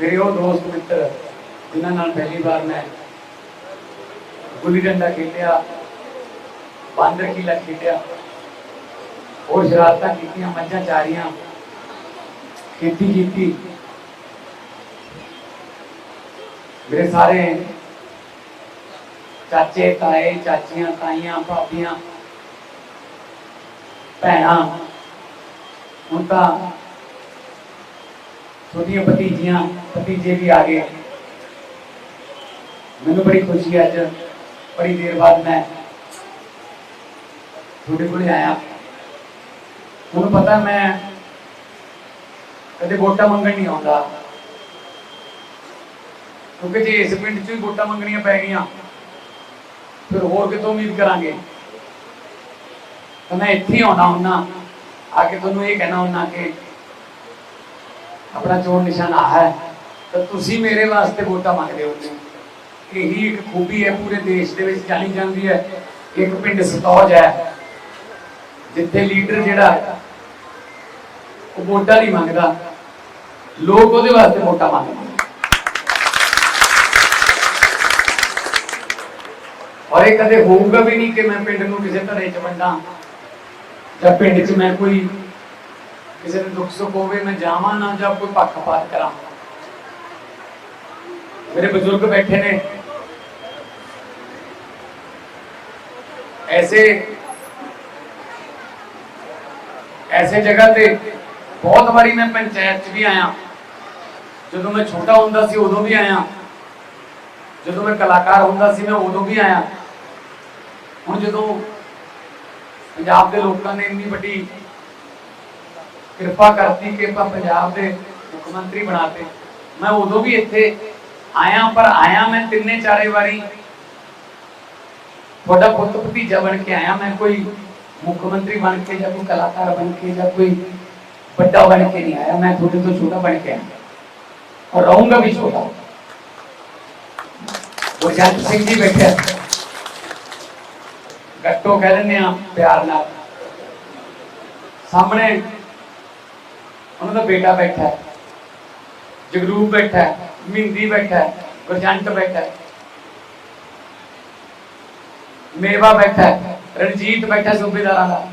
ਮੇਰੇ ਉਹ ਦੋਸਤ ਮਿੱਤਰ, ਜਿਨ੍ਹਾਂ ਨਾਲ ਪਹਿਲੀ ਵਾਰ ਮੈਂ ਗੁੱਲੀ ਡੰਡਾ ਖੇਡਿਆ, ਬਾਂਦਰ ਕਿਲਾ ਖੇਡਿਆ ਹੋਰ ਸ਼ਰਾਰਤਾਂ ਕੀਤੀਆਂ ਮੱਝਾਂ ਚਾਰੀਆਂ, ਖੇਤੀ ਕੀਤੀ। ਮੇਰੇ ਸਾਰੇ ਚਾਚੇ, ਤਾਏ, ਚਾਚੀਆਂ, ਤਾਈਆਂ, ਭਾਬੀਆਂ, ਭੈਣਾਂ, ਹੁਣ ਤਾਂ ਛੋਟੀਆਂ ਭਤੀਜੀਆਂ ਭਤੀਜੇ ਵੀ ਆ ਗਏ। ਮੈਨੂੰ ਬੜੀ ਖੁਸ਼ੀ ਹੈ ਅੱਜ, ਬੜੀ ਦੇਰ ਬਾਅਦ ਮੈਂ ਤੁਹਾਡੇ ਕੋਲੇ ਆਇਆ। ਤੁਹਾਨੂੰ ਪਤਾ ਮੈਂ ਕਦੇ ਵੋਟਾਂ ਮੰਗਣ ਨਹੀਂ ਆਉਂਦਾ। ਕਿਉਂਕਿ ਜੇ ਇਸ ਪਿੰਡ 'ਚ ਹੀ ਵੋਟਾਂ ਮੰਗਣੀਆਂ ਪੈ ਗਈਆਂ, ਫਿਰ ਹੋਰ ਕਿਤੋਂ ਉਮੀਦ ਕਰਾਂਗੇ? ਤਾਂ ਮੈਂ ਇੱਥੇ ਆਉਣਾ ਹੁੰਨਾ ਆ ਕੇ ਤੁਹਾਨੂੰ ਇਹ ਕਹਿਣਾ ਹੁੰਨਾ ਕਿ ਆਪਣਾ ਚੋਣ ਨਿਸ਼ਾਨ ਆ ਹੈ। ਤਾਂ ਤੁਸੀਂ ਮੇਰੇ ਵਾਸਤੇ ਵੋਟਾਂ ਮੰਗਦੇ ਹੁੰਦੇ ਹੋ ਇਹੀ ਇੱਕ ਖੂਬੀ ਹੈ, ਪੂਰੇ ਦੇਸ਼ ਦੇ ਵਿੱਚ ਜਾਣੀ ਜਾਂਦੀ ਹੈ। ਇੱਕ ਪਿੰਡ ਸਤੌਜ ਹੈ, ਜਿੱਥੇ ਲੀਡਰ ਜਿਹੜਾ ਉਹ ਵੋਟਾਂ ਨਹੀਂ ਮੰਗਦਾ। ਲੋਕ ਉਹਦੇ ਵਾਸਤੇ ਵੋਟਾਂ ਮੰਗਦੇ ਔਰ ਇਹ ਕਦੇ ਹੋਊਗਾ ਵੀ ਨਹੀਂ ਕਿ ਮੈਂ ਪਿੰਡ ਨੂੰ ਕਿਸੇ ਧੜੇ ਚ ਵੰਡਾਂ, ਜਾਂ ਪਿੰਡ 'ਚ ਮੈਂ ਕੋਈ ਕਿਸੇ ਨੂੰ ਦੁੱਖ ਸੁੱਖ ਹੋਵੇ, ਮੈਂ ਜਾਵਾਂ ਨਾ ਜਾਂ ਕੋਈ ਪੱਖਪਾਤ ਕਰਾਂ। ਮੇਰੇ ਬਜ਼ੁਰਗ ਬੈਠੇ ਨੇ ਐਸੇ ਐਸੇ ਜਗ੍ਹਾ ਤੇ ਬਹੁਤ ਵਾਰੀ ਮੈਂ ਪੰਚਾਇਤ 'ਚ ਵੀ ਆਇਆ ਜਦੋਂ ਮੈਂ ਛੋਟਾ ਹੁੰਦਾ ਸੀ ਉਦੋਂ ਵੀ ਆਇਆ ਜਦੋਂ ਮੈਂ ਕਲਾਕਾਰ ਹੁੰਦਾ ਸੀ ਮੈਂ ਉਦੋਂ ਵੀ ਆਇਆ ਹੁਣ ਜਦੋਂ ਪੰਜਾਬ ਦੇ ਲੋਕਾਂ ਨੇ ਇੰਨੀ ਵੱਡੀ ਕਿਰਪਾ ਕਰਤੀ ਕਿ ਆਪਾਂ ਪੰਜਾਬ ਦੇ ਮੁੱਖ ਮੰਤਰੀ ਬਣਾਤੇ ਮੈਂ ਉਦੋਂ ਵੀ ਇੱਥੇ ਆਇਆ ਪਰ ਆਇਆ ਮੈਂ ਤਿੰਨੇ ਚਾਰੇ ਵਾਰੀ ਤੁਹਾਡਾ ਪੁੱਤ ਭਤੀਜਾ ਬਣ ਕੇ ਆਇਆ ਮੈਂ ਕੋਈ ਮੁੱਖ ਮੰਤਰੀ ਬਣ ਕੇ ਜਾਂ ਕੋਈ ਕਲਾਕਾਰ ਬਣ ਕੇ ਜਾਂ ਕੋਈ ਵੱਡਾ ਬਣ ਕੇ ਨਹੀਂ ਆਇਆ ਮੈਂ ਤੁਹਾਡੇ ਤੋਂ ਛੋਟਾ ਬਣ ਕੇ ਆਇਆ ਔਰ ਰਹੂੰਗਾ ਵੀ ਛੋਟਾ ਗੁਰਜੰਟ ਸਿੰਘ ਜੀ ਬੈਠੇ ਆ। ਗੱਟੋ ਕਹਿ ਦਿੰਦੇ ਆ ਪਿਆਰ ਨਾਲ ਸਾਹਮਣੇ ਉਹਨਾਂ ਦਾ ਬੇਟਾ ਬੈਠਾ ਹੈ ਜਗਰੂਪ ਬੈਠਾ ਹੈ ਮਿੰਦੀ ਬੈਠਾ ਹੈ, ਗੁਰਜੰਟ ਬੈਠਾ ਹੈ। ਮੇਵਾ ਬੈਠਾ ਹੈ, ਰਣਜੀਤ ਬੈਠਾ ਸੂਬੇਦਾਰਾਂ ਦਾ।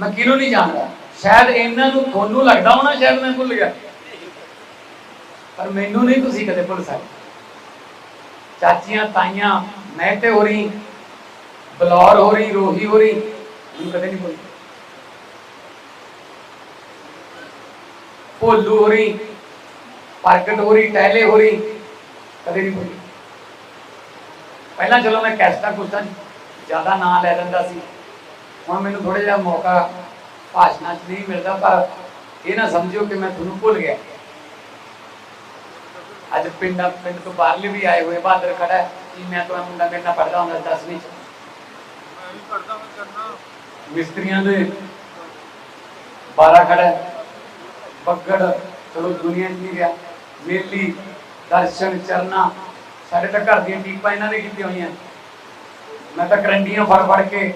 ਮੈਂ ਕਿਹਨੂੰ ਨਹੀਂ ਜਾਣਦਾ? ਸ਼ਾਇਦ ਇਹਨਾਂ ਨੂੰ ਤੁਹਾਨੂੰ ਲੱਗਦਾ ਹੋਣਾ, ਸ਼ਾਇਦ ਮੈਂ ਭੁੱਲ ਗਿਆ। ਪਰ ਮੈਨੂੰ ਨਹੀਂ ਤੁਸੀਂ ਕਦੇ ਭੁੱਲ ਸਕਦੇ। ਚਾਚੀਆਂ, ਤਾਈਆਂ ਮਹਿਤੇ ਹੋ ਰਹੀ, ਬਲੌਰ ਹੋ ਰਹੀ, ਰੋਹੀ ਹੋ ਰਹੀ, ਮੈਨੂੰ ਕਦੇ ਨਹੀਂ ਭੁੱਲ ਭੋਲੂ ਹੋ ਰਹੀ ਪ੍ਰਗਟ ਹੋ ਰਹੀ ਟਹਿਲੇ ਹੋ ਰਹੀ ਕਦੇ ਨਹੀਂ ਭੁੱਲੀ ਪਹਿਲਾਂ ਚਲੋ ਮੈਂ ਕੈਸਟਾ ਕੁਸਟਾ ਜ਼ਿਆਦਾ ਨਾਂ ਲੈ ਲੈਂਦਾ ਸੀ। ਹੁਣ ਮੈਨੂੰ ਥੋੜਾ ਜਿਹਾ ਮੌਕਾ ਭਾਸ਼ਣਾਂ 'ਚ ਨਹੀਂ ਮਿਲਦਾ ਪਰ ਇਹ ਨਾ ਸਮਝਿਓ ਕਿ ਮੈਂ ਤੁਹਾਨੂੰ ਭੁੱਲ ਗਿਆ। ਅੱਜ ਪਿੰਡਾਂ ਪਿੰਡ ਤੋਂ ਬਾਹਰਲੇ ਵੀ ਆਏ ਹੋਏ ਬਹਾਦਰ ਖੜਾ ਹੈ ਜੀ ਮੈਂ ਤਾਂ ਮੁੰਡਾ ਮੇਰੇ ਨਾਲ ਪੜਦਾ ਹੁੰਦਾ 10ਵੀਂ ਚ। ਮਿਸਤਰੀਆਂ ਦੇ 12 ਖੜਾ ਹੈ। ਬੱਗੜ ਚਲੋ ਦੁਨੀਆ 'ਚ ਨਹੀਂ ਗਿਆ। ਮੇਲੀ, ਦਰਸ਼ਨ, ਚਰਨਾ, ਸਾਡੇ ਤਾਂ ਘਰ ਦੀਆਂ ਟੀਪਾਂ ਇਹਨਾਂ ਨੇ ਕੀਤੀਆਂ ਹੋਈਆਂ। ਮੈਂ ਤਾਂ ਕਰੰਡੀਆਂ ਫੜ ਫੜ ਕੇ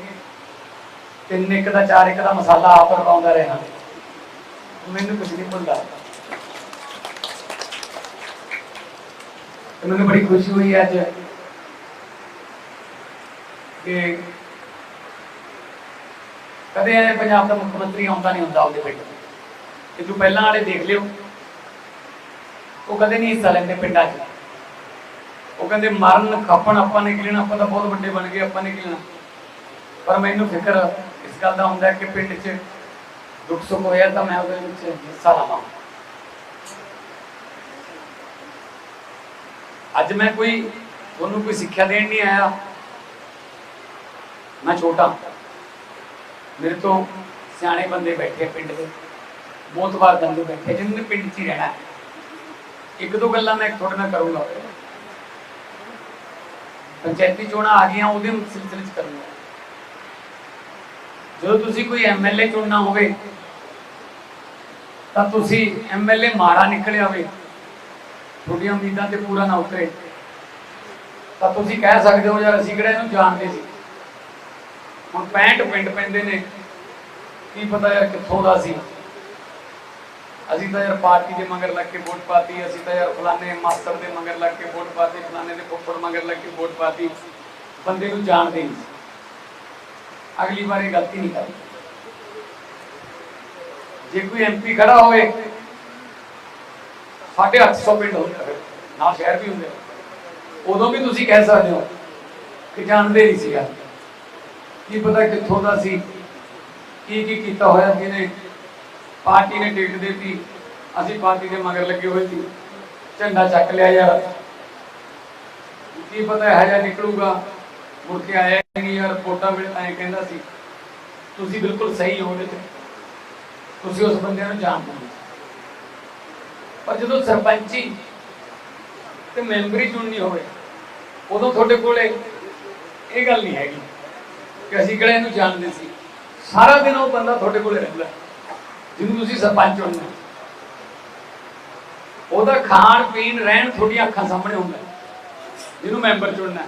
ਤਿੰਨ ਇੱਕ ਦਾ, ਚਾਰ ਇੱਕ ਦਾ ਮਸਾਲਾ ਆਪ ਰਵਾਉਂਦਾ ਰਿਹਾ। ਮੈਨੂੰ ਕੁਝ ਨਹੀਂ ਭੁੱਲਦਾ। ਮੈਨੂੰ ਬੜੀ ਖੁਸ਼ੀ ਹੋਈ ਅੱਜ ਕਿ ਕਦੇ ਪੰਜਾਬ ਦਾ ਮੁੱਖ ਮੰਤਰੀ ਆਉਂਦਾ ਨਹੀਂ ਹੁੰਦਾ ਉਹਦੇ ਪਿੰਡ। ਇਹ ਤੋਂ ਪਹਿਲਾਂ ਵਾਲੇ ਦੇਖ ਲਿਓ। ਉਹ ਕਦੇ ਨਹੀਂ ਹਿੱਸਾ ਲੈਂਦੇ ਪਿੰਡਾਂ 'ਚ। ਉਹ ਕਹਿੰਦੇ ਮਰਨ, ਖੱਪਣ, ਆਪਾਂ ਨੇ ਕਿਲਣਾ ਆਪਾਂ ਤਾਂ ਬਹੁਤ ਵੱਡੇ ਬਣ ਗਏ, ਆਪਾਂ ਨੇ। ਕਿਲਣਾ ਪਰ ਮੈਨੂੰ ਫਿਕਰ ਇਸ ਗੱਲ ਦਾ ਹੁੰਦਾ ਕਿ ਪਿੰਡ 'ਚ ਦੁੱਖ ਸੁੱਖ ਹੋਇਆ ਤਾਂ ਮੈਂ ਉਹਦੇ ਵਿੱਚ ਹਿੱਸਾ ਲਵਾਂ। ਅੱਜ ਮੈਂ ਕੋਈ, ਤੁਹਾਨੂੰ ਕੋਈ ਸਿੱਖਿਆ ਦੇਣ ਨਹੀਂ ਆਇਆ। ਮੈਂ ਛੋਟਾ। ਮੇਰੇ ਤੋਂ ਸਿਆਣੇ ਬੰਦੇ ਬੈਠੇ ਆ ਪਿੰਡ ਦੇ। ਬਹੁਤ ਵਾਰ ਬੰਦੇ ਬੈਠੇ ਜਿਨ੍ਹਾਂ ਨੇ ਪਿੰਡ 'ਚ ਹੀ ਰਹਿਣਾ ਹੈ। ਇੱਕ ਦੋ ਗੱਲਾਂ ਮੈਂ ਤੁਹਾਡੇ ਨਾਲ ਕਰੂੰਗਾ। ਪੰਚਾਇਤੀ ਚੋਣਾਂ ਆ ਗਈਆਂ, ਉਹਦੇ ਸਿਲਸਿਲੇ 'ਚ ਕਰੂੰਗਾ। ਜਦੋਂ ਤੁਸੀਂ ਕੋਈ ਐਮਐਲਏ ਚੁਣਨਾ ਹੋਵੇ, ਤਾਂ ਤੁਸੀਂ ਐਮਐਲਏ ਮਾੜਾ ਨਿਕਲਿਆ ਹੋਵੇ, ਤੁਹਾਡੀਆਂ ਉਮੀਦਾਂ ਤੇ ਪੂਰਾ ਨਾ ਉਤਰੇ। ਤਾਂ ਤੁਸੀਂ ਕਹਿ ਸਕਦੇ ਹੋ, ਯਾਰ ਅਸੀਂ ਕਿਹੜਾ ਇਹਨੂੰ ਜਾਣਦੇ ਸੀ? ਹੁਣ 65 ਪਿੰਡ ਪੈਂਦੇ ਨੇ, ਕੀ ਪਤਾ ਯਾਰ ਕਿੱਥੋਂ ਦਾ ਸੀ। ਅਸੀਂ ਤਾਂ ਯਾਰ ਪਾਰਟੀ ਦੇ ਮਗਰ ਲੱਗ ਕੇ ਵੋਟ ਪਾਤੀ, ਅਸੀਂ ਤਾਂ ਯਾਰ ਫਲਾਣੇ ਮਾਸਟਰ ਦੇ ਮਗਰ ਲੱਗ ਕੇ ਵੋਟ ਪਾਤੀ, ਫਲਾਣੇ ਦੇ ਫੁੱਫੜ ਮਗਰ ਲੱਗ ਕੇ ਵੋਟ ਪਾਤੀ। ਬੰਦੇ ਨੂੰ ਜਾਣਦੇ ਨਹੀਂ। ਅਗਲੀ ਵਾਰ ਇਹ ਗਲਤੀ ਨਹੀਂ ਕਰਨੀ। ਜੇ ਕੋਈ ਐਮਪੀ ਖੜਾ ਹੋਵੇ, ਸਾਡੇ 800 ਪਿੰਡ ਹੁੰਦੇ ਫਿਰ ਸ਼ਹਿਰ ਵੀ ਹੁੰਦੇ ਉਦੋਂ ਵੀ ਤੁਸੀਂ ਕਹਿ ਸਕਦੇ ਹੋ ਕਿ ਜਾਣਦੇ ਨਹੀਂ ਸੀਗਾ। ਕੀ ਪਤਾ ਕਿੱਥੋਂ ਦਾ ਸੀ, ਕੀ ਕੀ ਕੀਤਾ ਹੋਇਆ ਕਿਨੇ ਪਾਰਟੀ ਨੇ ਟਿਕਟ ਦਿੱਤੀ। ਅਸੀਂ ਪਾਰਟੀ ਦੇ ਮਗਰ ਲੱਗੇ ਹੋਏ ਸੀ। ਝੰਡਾ ਚੱਕ ਲਿਆ ਯਾਰ। ਕੀ ਪਤਾ ਹੈ ਜਾਂ ਨਿਕਲੂਗਾ। ਮੁੜ ਕੇ ਆਇਆ ਹੀ ਨਹੀਂ ਯਾਰ, ਵੋਟਾਂ ਮਿਲ ਐ ਕਹਿੰਦਾ ਸੀ। ਤੁਸੀਂ ਬਿਲਕੁਲ ਸਹੀ ਹੋ ਉਹਦੇ ਤੇ। ਤੁਸੀਂ ਉਸ ਬੰਦੇ ਨੂੰ ਜਾਣਦੇ ਹੋ। ਪਰ ਜਦੋਂ ਸਰਪੰਚੀ ਤੇ ਮੈਂਬਰੀ ਚੁਣਨੀ ਹੋਵੇ, ਉਦੋਂ ਤੁਹਾਡੇ ਕੋਲੇ ਇਹ ਗੱਲ ਨਹੀਂ ਹੈਗੀ ਕਿ ਅਸੀਂ ਕਿਹੜੇ ਇਹਨੂੰ ਜਾਣਦੇ ਸੀ। ਸਾਰਾ ਦਿਨ ਉਹ ਬੰਦਾ ਤੁਹਾਡੇ ਕੋਲੇ ਰਹਿੰਦਾ। ਜਿਹਨੂੰ ਤੁਸੀਂ ਸਰਪੰਚ ਚੁਣਨਾ ਉਹਦਾ ਖਾਣ ਪੀਣ, ਰਹਿਣ ਤੁਹਾਡੀਆਂ ਅੱਖਾਂ ਸਾਹਮਣੇ ਹੁੰਦਾ ਜਿਹਨੂੰ ਮੈਂਬਰ ਚੁਣਨਾ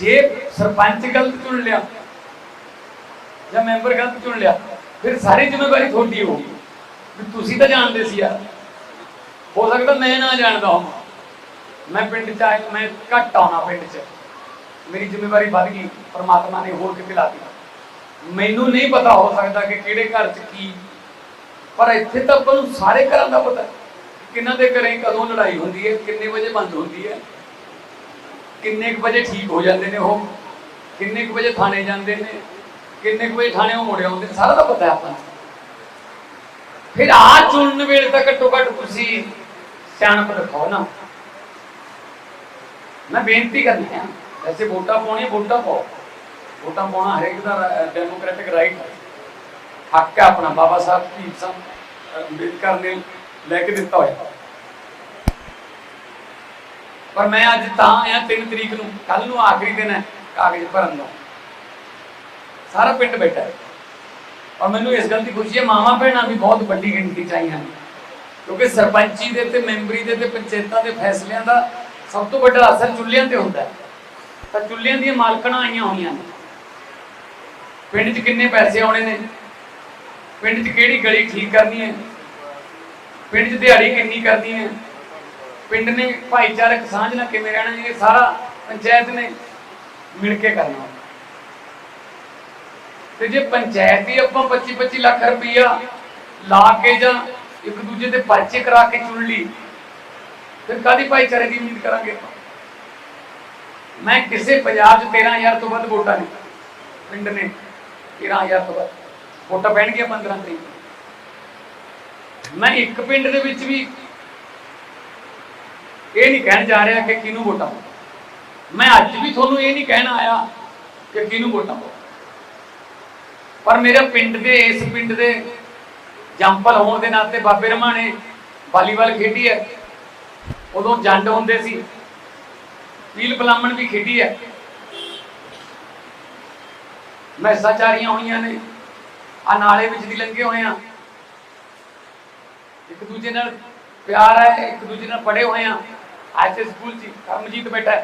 ਜੇ ਸਰਪੰਚ ਗਲਤ ਚੁਣ ਲਿਆ ਜਾਂ ਮੈਂਬਰ ਗਲਤ ਚੁਣ ਲਿਆ, ਫਿਰ ਸਾਰੀ ਜ਼ਿੰਮੇਵਾਰੀ ਤੁਹਾਡੀ ਹੋਊਗੀ ਵੀ ਤੁਸੀਂ ਤਾਂ ਜਾਣਦੇ ਸੀ ਯਾਰ। ਹੋ ਸਕਦਾ ਮੈਂ ਨਾ ਜਾਣਦਾ ਹਾਂ ਮੈਂ ਪਿੰਡ ਚ ਆਇਆ ਮੈਂ ਘੱਟ ਆਉਣਾ ਪਿੰਡ ਚ। ਮੇਰੀ ਜ਼ਿੰਮੇਵਾਰੀ ਵੱਧ ਗਈ। ਪਰਮਾਤਮਾ ਨੇ ਹੋਰ ਕਿਤੇ ਲਾਤੀ ਮੈਨੂੰ ਨਹੀਂ ਪਤਾ ਹੋ ਸਕਦਾ ਕਿ ਕਿਹੜੇ ਘਰ ਚ ਕੀ। ਪਰ ਇੱਥੇ ਤਾਂ ਆਪਾਂ ਨੂੰ ਸਾਰੇ ਘਰਾਂ ਦਾ ਪਤਾ ਹੈ ਕਿਹਨਾਂ ਦੇ ਘਰੇ ਕਦੋਂ ਲੜਾਈ ਹੁੰਦੀ ਹੈ, ਕਿੰਨੇ ਵਜੇ ਬੰਦ ਹੁੰਦੀ ਹੈ, ਕਿੰਨੇ ਕੁ ਵਜੇ ਠੀਕ ਹੋ ਜਾਂਦੇ ਨੇ ਉਹ, ਕਿੰਨੇ ਕੁ ਵਜੇ ਥਾਣੇ ਜਾਂਦੇ ਨੇ, ਕਿੰਨੇ ਕੁ ਵਜੇ ਥਾਣੇੋਂ ਮੁੜ ਆਉਂਦੇ ਨੇ, ਸਾਰਾ ਦਾ ਪਤਾ ਆਪਾਂ ਨੂੰ। ਫਿਰ ਆ ਚੁਣਨ ਵੇਲੇ ਤਾਂ ਘੱਟੋ ਘੱਟ ਤੁਸੀਂ ਸਿਆਣਪ ਰੱਖੋ ਨਾ। ਮੈਂ ਬੇਨਤੀ ਕਰਨੀ ਆ ਐਸੇ ਵੋਟਾਂ ਪਾਉਣੀਆਂ, ਵੋਟਾਂ ਪਾਓ। ਵੋਟਾਂ ਪਾਉਣਾ ਹਰੇਕ ਦਾ ਡੈਮੋਕ੍ਰੈਟਿਕ ਰਾਈਟ ਹੈ। ਹੱਕ ਹੈ ਆਪਣਾ, ਬਾਬਾ ਸਾਹਿਬ ਭੀਮ ਸਿੰਘ ਅੰਬੇਦਕਰ ਨੇ ਲੈ ਕੇ ਦਿੱਤਾ ਹੋਇਆ। ਪਰ ਮੈਂ ਅੱਜ ਤਾਂ ਆਇਆ 3 ਤਰੀਕ ਨੂੰ ਕੱਲ ਨੂੰ ਆਖਰੀ ਦਿਨ ਹੈ, ਕਾਗਜ਼ ਭਰਨ ਦਾ ਸਾਰਾ ਪਿੰਡ ਬੈਠਾ ਹੈ। ਔਰ ਮੈਨੂੰ ਇਸ ਗੱਲ ਦੀ ਖੁਸ਼ੀ ਹੈ, ਮਾਵਾਂ ਭੈਣਾਂ ਵੀ ਬਹੁਤ ਵੱਡੀ ਗਿਣਤੀ ਚ ਆਈਆਂ ਨੇ। ਕਿਉਂਕਿ ਸਰਪੰਚੀ ਦੇ ਤੇ ਮੈਂਬਰੀ ਦੇ ਤੇ ਪੰਚਾਇਤਾਂ ਦੇ ਫੈਸਲਿਆਂ ਦਾ ਸਭ ਤੋਂ ਵੱਡਾ ਅਸਰ ਚੁੱਲ੍ਹਿਆਂ ਤੇ ਹੁੰਦਾ ਹੈ। ਤਾਂ ਚੁੱਲ੍ਹਿਆਂ ਦੀਆਂ ਮਾਲਕਣਾਂ ਆਈਆਂ ਹੋਈਆਂ ਨੇ। ਪਿੰਡ 'ਚ ਕਿੰਨੇ ਪੈਸੇ ਆਉਣੇ ਨੇ? ਪਿੰਡ 'ਚ ਕਿਹੜੀ ਗਲੀ ਠੀਕ ਕਰਨੀ ਹੈ? ਪਿੰਡ 'ਚ ਦਿਹਾੜੀ ਕਿੰਨੀ ਕਰਨੀ ਹੈ? ਪਿੰਡ ਨੇ ਭਾਈਚਾਰਕ ਸਾਂਝ ਨਾਲ ਕਿਵੇਂ ਰਹਿਣਾ ਇਹ ਸਾਰਾ ਪੰਚਾਇਤ ਨੇ ਮਿਲ ਕੇ ਕਰਨਾ। ਤੇ ਜੇ ਪੰਚਾਇਤ ਹੀ ਆਪਾਂ 25 25 ਲੱਖ ਰੁਪਈਆ ਲਾ ਕੇ ਜਾਂ ਇੱਕ ਦੂਜੇ ਦੇ ਪਰਚੇ ਕਰਾ ਕੇ ਚੁਣ ਲਈ, ਫਿਰ ਕਾਦੀ ਭਾਈਚਾਰੇ ਦੀ ਉਮੀਦ ਕਰਾਂਗੇ ਆਪਾਂ? ਮੈਂ ਕਿਸੇ ਪੰਜਾਬ 'ਚ 13000 ਤੋਂ ਵੱਧ ਵੋਟਾਂ ਨੇ ਪਿੰਡ ਨੇ। 13000 ਤੋਂ ਬਾਅਦ ਵੋਟਾਂ ਪੈਣਗੀਆਂ 15 ਤਰੀਕ ਮੈਂ ਇੱਕ ਪਿੰਡ ਦੇ ਵਿੱਚ ਵੀ ਇਹ ਨਹੀਂ ਕਹਿਣ ਜਾ ਰਿਹਾ ਕਿ ਕਿਹਨੂੰ ਵੋਟਾਂ ਪਾਓ ਮੈਂ ਅੱਜ ਵੀ ਤੁਹਾਨੂੰ ਇਹ ਨਹੀਂ ਕਹਿਣ ਆਇਆ ਕਿ ਕਿਹਨੂੰ ਵੋਟਾਂ ਪਾਓ ਪਰ ਮੇਰੇ ਪਿੰਡ ਦੇ, ਇਸ ਪਿੰਡ ਦੇ ਜੰਪਲ ਹੋਣ ਦੇ ਨਾਤੇ ਬਾਬੇ ਰਮਾਣੇ ਵਾਲੀਬਾਲ ਖੇਡੀ ਹੈ। ਉਦੋਂ ਜੰਡ ਹੁੰਦੇ ਸੀ। ਪੀਲ ਪਲਾਮਣ ਵੀ ਖੇਡੀ ਹੈ। ਮੈਸਾਂ ਚਾਰੀਆਂ ਹੋਈਆਂ ਨੇ। ਆ ਨਾਲੇ ਵਿੱਚ ਦੀ ਲੰਘੇ ਹੋਏ ਆ। ਇੱਕ ਦੂਜੇ ਨਾਲ ਪਿਆਰ ਹੈ, ਇੱਕ ਦੂਜੇ ਨਾਲ ਪੜੇ ਹੋਏ ਆ। ਅੱਜ ਸਕੂਲ 'ਚ ਕਰਮਜੀਤ ਬੈਠਾ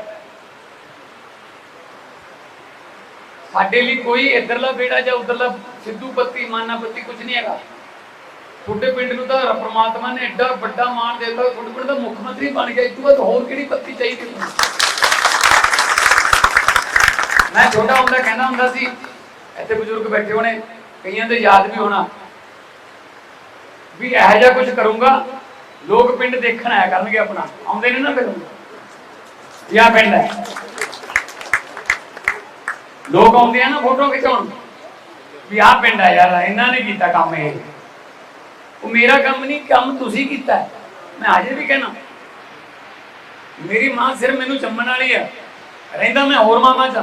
ਸਾਡੇ ਲਈ ਕੋਈ ਇਧਰਲਾ ਬੇੜਾ ਜਾਂ ਉਧਰਲਾ ਸਿੱਧੂ ਪੱਤੀ ਮਾਨਾ ਪੱਤੀ ਕੁਝ ਨਹੀਂ ਹੈਗਾ। ਤੁਹਾਡੇ ਪਿੰਡ ਨੂੰ ਤਾਂ ਪ੍ਰਮਾਤਮਾ ਨੇ ਐਡਾ ਵੱਡਾ ਮਾਣ ਦੇ ਦਿੱਤਾ, ਤੁਹਾਡੇ ਪਿੰਡ ਦਾ ਮੁੱਖ ਮੰਤਰੀ ਬਣ ਗਿਆ, ਇਸ ਤੋਂ ਬਾਅਦ ਹੋਰ ਕਿਹੜੀ ਪੱਤੀ ਚਾਹੀਦੀ? ਮੈਂ ਛੋਟਾ ਹੁੰਦਾ, ਕਹਿੰਦਾ ਹੁੰਦਾ ਸੀ ਇੱਥੇ ਬਜ਼ੁਰਗ ਬੈਠੇ ਹੋਣੇ, ਕਈਆਂ ਦੇ ਯਾਦ ਵੀ ਹੋਣਾ। ਵੀ ਇਹੋ ਜਿਹਾ ਕੁਝ ਕਰੂੰਗਾ, ਲੋਕ ਪਿੰਡ ਦੇਖਣ ਆਇਆ ਕਰਨਗੇ ਆਪਣਾ, ਆਉਂਦੇ ਨੇ ਨਾ ਫਿਰ। ਯਾ ਪਿੰਡ ਹੈ। ਲੋਕ ਆਉਂਦੇ ਆ ਨਾ ਫੋਟੋ ਖਿਚਾਉਣ। ਵੀ ਆਹ ਪਿੰਡ ਆ ਯਾਰ, ਇਹਨਾਂ ਨੇ ਕੀਤਾ ਕੰਮ ਇਹ। ਉਹ ਮੇਰਾ ਕੰਮ ਨਹੀਂ, ਕੰਮ ਤੁਸੀਂ ਕੀਤਾ ਮੈਂ ਅਜੇ ਵੀ ਕਹਿਣਾ। ਮੇਰੀ ਮਾਂ ਸਿਰ ਮੈਨੂੰ ਜੰਮਣ ਵਾਲੀ ਹੈ। ਰਹਿੰਦਾ ਮੈਂ ਹੋਰ ਮਾਮਾ ਚ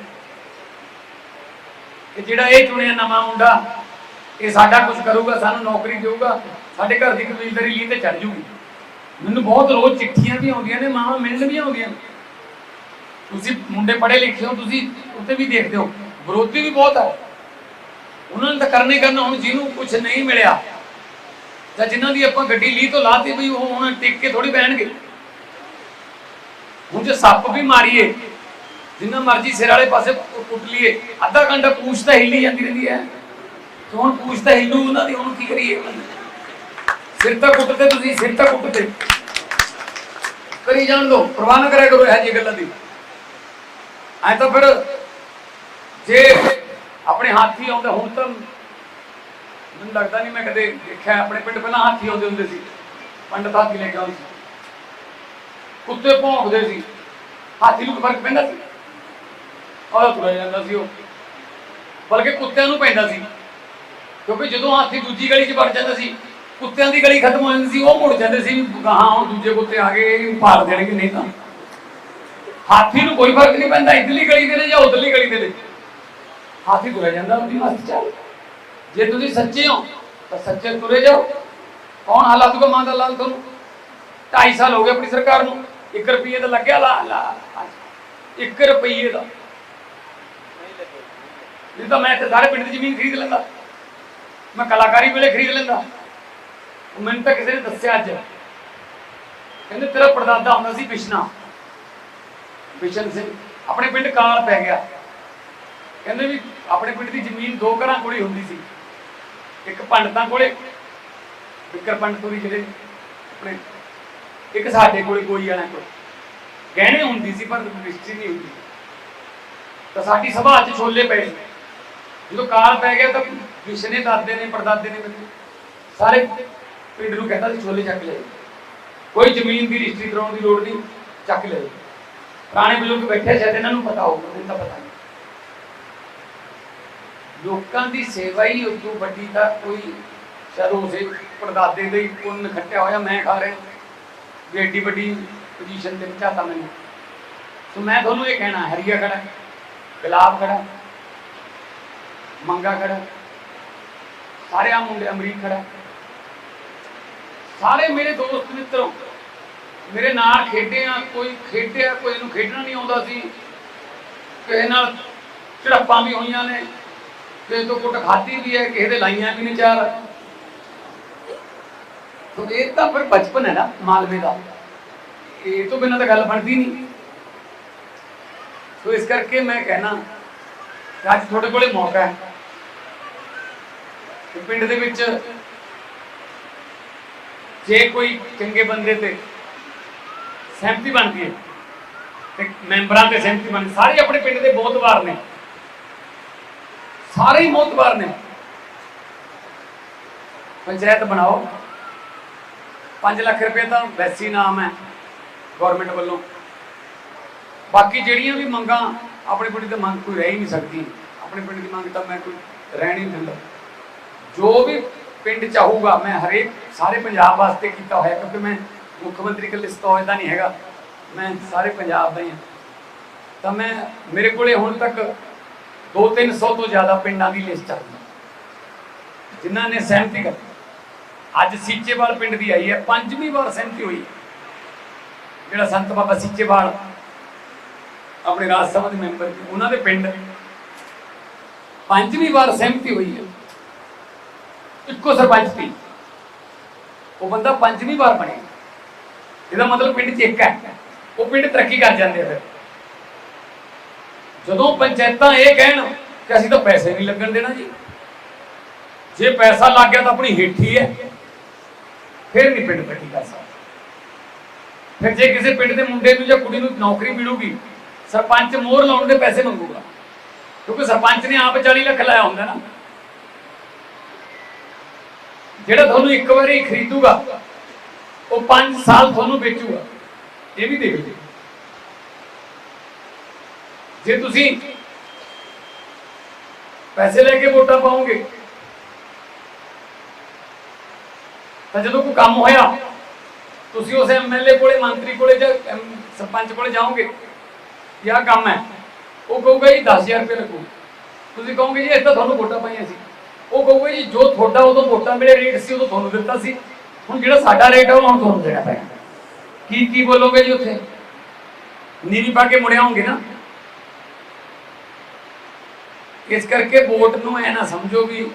ਕਿ ਜਿਹੜਾ ਇਹ ਚੁਣਿਆ ਨਵਾਂ ਮੁੰਡਾ, ਇਹ ਸਾਡਾ ਕੁਝ ਕਰੂਗਾ, ਸਾਨੂੰ ਨੌਕਰੀ ਦੇਊਗਾ, ਸਾਡੇ ਘਰ ਦੀ ਕਬੀਲਦਾਰੀ ਲਈ ਤੇ ਚੜ ਜੂਗੀ। ਮੈਨੂੰ ਬਹੁਤ ਰੋਜ਼ ਚਿੱਠੀਆਂ ਵੀ ਆਉਂਦੀਆਂ ਨੇ, ਮਾਵਾਂ ਮਿਲਣ ਵੀ ਆਉਂਦੀਆਂ ਨੇ। ਤੁਸੀਂ ਮੁੰਡੇ ਪੜ੍ਹੇ ਲਿਖੇ ਹੋ, ਤੁਸੀਂ ਉੱਤੇ ਵੀ ਦੇਖਦੇ ਹੋ, ਵਿਰੋਧੀ ਵੀ ਬਹੁਤ ਹੈ ਉਹਨਾਂ ਨੇ ਤਾਂ ਕਰਨੇ ਕਰਨਾ, ਹੁਣ ਜਿਹਨੂੰ ਕੁਝ ਨਹੀਂ ਮਿਲਿਆ, ਜਾਂ ਜਿਨ੍ਹਾਂ ਦੀ ਆਪਾਂ ਗੱਡੀ ਲਈ ਤੋਂ ਲਾਤੀ ਵੀ ਉਹ ਹੁਣ ਟਿਕ ਕੇ ਥੋੜੀ ਬਹਿਣਗੇ। ਹੁਣ ਜੇ ਸੱਪ ਵੀ ਮਾਰੀਏ, ਜਿੰਨਾ ਮਰਜ਼ੀ ਸਿਰ ਵਾਲੇ ਪਾਸੇ ਕੁ- ਕੁੱਟ ਲਈਏ। ਅੱਧਾ ਘੰਟਾ ਪੂਛ ਤਾਂ ਹਿੱਲੀ ਜਾਂਦੀ ਰਹਿੰਦੀ ਹੈ। ਤੇ ਹੁਣ ਪੂਛ ਤਾਂ ਹਿੱਲੂ? ਉਹਨਾਂ ਦੀ ਹੁਣ ਕੀ ਕਰੀਏ? ਸਿਰ ਤਾਂ ਕੁੱਟਦੇ ਤੁਸੀਂ, ਸਿਰ ਤਾਂ ਕੁੱਟਦੇ। ਕਰੀ ਜਾਣ ਦੋ ਪ੍ਰਵਾਹ ਨਾ ਕਰਿਆ ਕਰੋ ਇਹ ਜਿਹੀ ਗੱਲਾਂ ਦੀ। ਐ ਤਾਂ ਫਿਰ ਜੇ ਆਪਣੇ ਹਾਥੀ ਆਉਂਦੇ, ਹੁਣ ਤਾਂ ਮੈਨੂੰ ਲੱਗਦਾ ਨਹੀਂ ਮੈਂ ਕਦੇ ਦੇਖਿਆ ਆਪਣੇ ਪਿੰਡ ਪਹਿਲਾਂ ਹਾਥੀ ਆਉਂਦੇ ਹੁੰਦੇ ਸੀ। ਪੰਡਤ ਹਾਥੀ ਲੈ ਕੇ ਆਉਂਦੇ ਸੀ। ਕੁੱਤੇ ਭੌਂਕਦੇ ਸੀ। ਹਾਥੀ ਨੂੰ ਫ਼ਰਕ ਪੈਂਦਾ ਸੀ? ਉਹ ਤੁਰਿਆ ਜਾਂਦਾ ਸੀ ਉਹ। ਬਲਕਿ ਕੁੱਤਿਆਂ ਨੂੰ ਪੈਂਦਾ ਸੀ। ਕਿਉਂਕਿ ਜਦੋਂ ਹਾਥੀ ਦੂਜੀ ਗਲੀ 'ਚ ਵੜ ਜਾਂਦਾ ਸੀ, ਕੁੱਤਿਆਂ ਦੀ ਗਲੀ ਖਤਮ ਹੋ ਜਾਂਦੀ ਸੀ, ਉਹ ਮੁੜ ਜਾਂਦੇ ਸੀ, ਗਾਹਾਂ ਉਹ ਦੂਜੇ ਕੁੱਤੇ ਆ ਗਏ ਪਾੜ ਦੇਣਗੇ ਨਹੀਂ ਤਾਂ। ਹਾਥੀ ਨੂੰ ਕੋਈ ਫ਼ਰਕ ਨਹੀਂ ਪੈਂਦਾ, ਇਧਰਲੀ ਗਲੀ ਦੇ ਨੇ ਜਾਂ ਉਧਰਲੀ ਗਲੀ ਦੇ ਨੇ। ਹਾਥੀ ਤੁਰਿਆ ਜਾਂਦਾ ਉਹਦੀ ਮਸਤ ਚੱਲ। ਜੇ ਤੁਸੀਂ ਸੱਚੇ ਹੋ, ਤਾਂ ਸੱਚੇ ਤੁਰੇ ਜਾਓ। ਕੌਣ ਹਾਲਾਤ ਕੋ ਮੰਨਦਾ ਲਾਲ ਤੁਹਾਨੂੰ? 2.5 ਸਾਲ ਹੋ ਗਏ ਆਪਣੀ ਸਰਕਾਰ ਨੂੰ। 1 ਰੁਪਏ ਦਾ ਲੱਗਿਆ ਲਾ ਲਾ 1 ਰੁਪਏ ਦਾ। ਨਹੀਂ ਤਾਂ ਮੈਂ ਇੱਥੇ ਸਾਰੇ ਪਿੰਡ ਦੀ ਜ਼ਮੀਨ ਖਰੀਦ ਲੈਂਦਾ। ਮੈਂ ਕਲਾਕਾਰੀ ਵੇਲੇ ਖਰੀਦ ਲੈਂਦਾ। ਮੈਨੂੰ ਤਾਂ ਕਿਸੇ ਨੇ ਦੱਸਿਆ ਅੱਜ। ਕਹਿੰਦੇ, ਤੇਰਾ ਪਰਦਾਦਾ ਹੁੰਦਾ ਸੀ ਬਿਸ਼ਨਾ। ਬਿਸ਼ਨ ਸਿੰਘ। ਆਪਣੇ ਪਿੰਡ ਕਾਲ ਪੈ ਗਿਆ। ਕਹਿੰਦੇ ਵੀ ਆਪਣੇ ਪਿੰਡ ਦੀ ਜ਼ਮੀਨ ਦੋ ਘਰਾਂ ਕੋਲੇ ਹੁੰਦੀ ਸੀ। ਇੱਕ ਪੰਡਤਾਂ ਕੋਲੇ, ਵਿਕਰ ਪੰਡਤੂਰੀ ਜਿਹੜੇ ਆਪਣੇ, ਇੱਕ ਸਾਡੇ ਕੋਲੇ, ਕੋਈ ਵਾਲਿਆਂ ਕੋਲ। ਗਹਿਣੇ ਹੁੰਦੀ ਸੀ, ਪਰ ਰਜਿਸਟਰੀ ਨਹੀਂ ਹੁੰਦੀ ਤਾਂ ਸਾਡੀ ਸਭਾ 'ਚ ਛੋਲੇ ਪਏ। ਸੀ ਜਦੋਂ ਕਾਲ ਪੈ ਗਿਆ ਤਾਂ ਵਿਸ਼ਨੇ ਦਾਦੇ ਨੇ ਪਰਦਾਦੇ ਨੇ ਮੈਨੂੰ। ਸਾਰੇ ਪਿੰਡ ਨੂੰ ਕਹਿੰਦਾ ਸੀ, ਛੋਲੇ ਚੱਕ ਲੈ। ਕੋਈ ਜ਼ਮੀਨ ਦੀ ਰਜਿਸਟਰੀ ਕਰਾਉਣ ਦੀ ਲੋੜ ਨਹੀਂ, ਚੱਕ ਲੈ। ਪੁਰਾਣੇ ਬਜ਼ੁਰਗ ਬੈਠੇ ਸ਼ਾਇਦ ਇਹਨਾਂ ਨੂੰ ਪਤਾ ਹੋਊਗਾ, ਮੈਨੂੰ ਤਾਂ ਪਤਾ ਨਹੀਂ। ਲੋਕਾਂ ਦੀ ਸੇਵਾ ਹੀ ਉਦੋਂ ਵੱਡੀ ਤਾਂ ਕੋਈ ਸ਼ਾਇਦ ਉਸੇ ਪਰਦਾਦੇ ਦੇ ਹੀ ਪੁੰਨ ਖੱਟਿਆ ਹੋਇਆ, ਮੈਂ ਖਾ ਰਿਹਾ। ਵੀ ਐਡੀ ਵੱਡੀ ਪੋਜੀਸ਼ਨ ਦੇ ਵਿੱਚ ਮੈਨੂੰ। ਸੋ ਮੈਂ ਤੁਹਾਨੂੰ ਇਹ ਕਹਿਣਾ, ਹਰੀਆ ਖੜਾ, ਗੁਲਾਬ ਖੜਾ। ਮੰਗਾ ਖੜਾ। ਸਾਰੇ ਆ ਮੁੰਡੇ ਅਮਰੀਕ ਖੜਾ। ਸਾਰੇ ਮੇਰੇ ਦੋਸਤ ਮਿੱਤਰ, ਮੇਰੇ ਨਾਲ ਖੇਡੇ ਆ, ਕੋਈ ਖੇਡਿਆ, ਕੋਈ ਨੂੰ ਖੇਡਣਾ ਨਹੀਂ ਆਉਂਦਾ ਸੀ। ਕਿਸੇ ਨਾਲ ਝੜਪਾਂ ਵੀ ਹੋਈਆਂ ਨੇ। ਕਿਸੇ ਤੋਂ ਕੁੱਟ ਖਾਧੀ ਵੀ ਹੈ, ਕਿਸੇ ਦੇ ਲਾਈਆਂ ਵੀ ਨੇ ਚਾਰ। ਤੋ ਇਹ ਤਾਂ ਫਿਰ ਬਚਪਨ ਹੈ ਨਾ, ਮਾਲਵੇ ਦਾ। ਇਹ ਤੋਂ ਬਿਨਾਂ ਤਾਂ ਗੱਲ ਬਣਦੀ ਨਹੀਂ। ਸੋ ਇਸ ਕਰਕੇ ਮੈਂ ਕਹਿਣਾ ਅੱਜ ਤੁਹਾਡੇ ਕੋਲੇ ਮੌਕਾ ਹੈ। ਕਿ ਪਿੰਡ ਦੇ ਵਿੱਚ ਜੇ ਕੋਈ ਚੰਗੇ ਬੰਦੇ ਤੇ ਸਹਿਮਤੀ ਬਣਦੀ ਹੈ, ਤੇ ਮੈਂਬਰਾਂ ਤੇ ਸਹਿਮਤੀ ਬਣਦੀ ਸਾਰੇ ਆਪਣੇ ਪਿੰਡ ਦੇ ਬਹੁਤ ਵਾਰ ਨੇ। ਸਾਰੇ ਹੀ ਬਹੁਤ ਵਾਰ ਨੇ। ਪੰਚਾਇਤ ਬਣਾਓ। 5 ਲੱਖ ਰੁਪਏ ਤਾਂ ਵੈਸੀ ਨਾਮ ਹੈ ਗਵਰਨਮੈਂਟ ਵੱਲੋਂ। ਬਾਕੀ ਜਿਹੜੀਆਂ ਵੀ ਮੰਗਾਂ ਆਪਣੇ ਪਿੰਡ ਦੀ ਮੰਗ ਕੋਈ ਰਹਿ ਹੀ ਨਹੀਂ ਸਕਦੀ। ਆਪਣੇ ਪਿੰਡ ਦੀ ਮੰਗ ਤਾਂ ਮੈਂ ਕੋਈ ਰਹਿ ਨਹੀਂ ਦਿੰਦਾ। ਜੋ ਵੀ ਪਿੰਡ ਚਾਹੂਗਾ ਮੈਂ ਹਰੇਕ ਸਾਰੇ ਪੰਜਾਬ ਵਾਸਤੇ ਕੀਤਾ ਹੋਇਆ, ਕਿਉਂਕਿ ਮੈਂ ਮੁੱਖ ਮੰਤਰੀ ਕੋਲ ਲਿਸਟ ਹੋਇਦਾ ਨਹੀਂ ਹੈਗਾ। ਮੈਂ ਸਾਰੇ ਪੰਜਾਬ ਦਾ ਹੀ ਹਾਂ। ਤਾਂ ਮੈਂ, ਮੇਰੇ ਕੋਲੇ ਹੁਣ ਤੱਕ 2-300 ਤੋਂ ਜ਼ਿਆਦਾ ਪਿੰਡਾਂ ਦੀ ਲਿਸਟ ਆ ਗਈ ਜਿਨ੍ਹਾਂ ਨੇ ਸਹਿਮਤੀ ਕਰ ਅੱਜ ਸੀਚੇਵਾਲ ਪਿੰਡ ਦੀ ਆਈ ਹੈ, ਪੰਜਵੀਂ ਵਾਰ ਸਹਿਮਤੀ ਹੋਈ ਜਿਹੜਾ ਸੰਤ ਬਾਬਾ ਸੀਚੇਵਾਲ ਆਪਣੇ ਰਾਜ ਸਭਾ ਦੇ ਮੈਂਬਰ ਸੀ, ਉਹਨਾਂ ਦੇ ਪਿੰਡ। ਪੰਜਵੀਂ ਵਾਰ ਸਹਿਮਤੀ ਹੋਈ ਹੈ। ਇੱਕੋ ਸਰਪੰਚ ਸੀ ਉਹ ਬੰਦਾ ਪੰਜਵੀਂ ਵਾਰ ਬਣਿਆ ਇਹਦਾ ਮਤਲਬ ਪਿੰਡ 'ਚ ਇੱਕ ਹੈ। ਉਹ ਪਿੰਡ ਤਰੱਕੀ ਕਰ ਜਾਂਦੇ ਆ ਫਿਰ। ਜਦੋਂ ਪੰਚਾਇਤਾਂ ਇਹ ਕਹਿਣ ਕਿ ਅਸੀਂ ਤਾਂ ਪੈਸੇ ਨਹੀਂ ਲੱਗਣ ਦੇਣਾ ਜੀ ਜੇ ਪੈਸਾ ਲੱਗ ਗਿਆ ਤਾਂ ਆਪਣੀ ਹੀਠੀ ਹੈ। ਫਿਰ ਨਹੀਂ ਪਿੰਡ ਤਰੱਕੀ ਕਰ ਸਕਦਾ। ਫਿਰ ਜੇ ਕਿਸੇ ਪਿੰਡ ਦੇ ਮੁੰਡੇ ਨੂੰ ਜਾਂ ਕੁੜੀ ਨੂੰ ਨੌਕਰੀ ਮਿਲੂਗੀ ਸਰਪੰਚ ਮੋਹਰ ਲਾਉਣ ਦੇ ਪੈਸੇ ਮੰਗੂਗਾ। ਕਿਉਂਕਿ ਸਰਪੰਚ ਨੇ ਆਪ 40 ਲੱਖ ਲਾਇਆ ਹੁੰਦਾ ਨਾ। ਜਿਹੜਾ ਤੁਹਾਨੂੰ ਇੱਕ ਵਾਰੀ ਖਰੀਦੂਗਾ, ਉਹ 5 ਸਾਲ ਤੁਹਾਨੂੰ ਵੇਚੂਗਾ। ਇਹ ਵੀ ਦੇਖ ਲਿਓ। ਜੇ ਤੁਸੀਂ ਪੈਸੇ ਲੈ ਕੇ ਵੋਟਾਂ ਪਾਓਗੇ, ਤਾਂ ਜਦੋਂ ਕੋਈ ਕੰਮ ਹੋਇਆ, ਤੁਸੀਂ ਉਸ ਐਮਐਲਏ ਕੋਲੇ, ਮੰਤਰੀ ਕੋਲੇ ਜਾਂ ਸਰਪੰਚ ਕੋਲੇ ਜਾਓਗੇ ਇਹ ਆਹ ਕੰਮ ਹੈ? ਉਹ ਕਹੂਗਾ ਜੀ 10000 ਰੁਪਏ ਲੱਗੂ। ਤੁਸੀਂ ਕਹੋਗੇ ਜੀ, ਇਹ ਤਾਂ ਤੁਹਾਨੂੰ ਵੋਟਾਂ ਪਾਈਆਂ ਸੀ। ਉਹ ਕਹੂਗਾ ਜੀ, ਜੋ ਤੁਹਾਡਾ ਉਦੋਂ ਵੋਟਾਂ ਵੇਲੇ ਰੇਟ ਸੀ, ਉਦੋਂ ਤੁਹਾਨੂੰ ਦਿੱਤਾ ਸੀ। ਹੁਣ ਜਿਹੜਾ ਸਾਡਾ ਰੇਟ ਹੈ ਉਹ ਹੁਣ ਤੁਹਾਨੂੰ ਦੇਣਾ ਪੈਣਾ। ਕੀ ਕੀ ਬੋਲੋਗੇ ਜੀ ਉੱਥੇ? ਨੀਰੀ ਪਾ ਕੇ ਮੁੜਿਆ ਹੋਗੇ ਨਾ। ਇਸ ਕਰਕੇ ਵੋਟ ਨੂੰ ਐ ਨਾ ਸਮਝੋ ਵੀ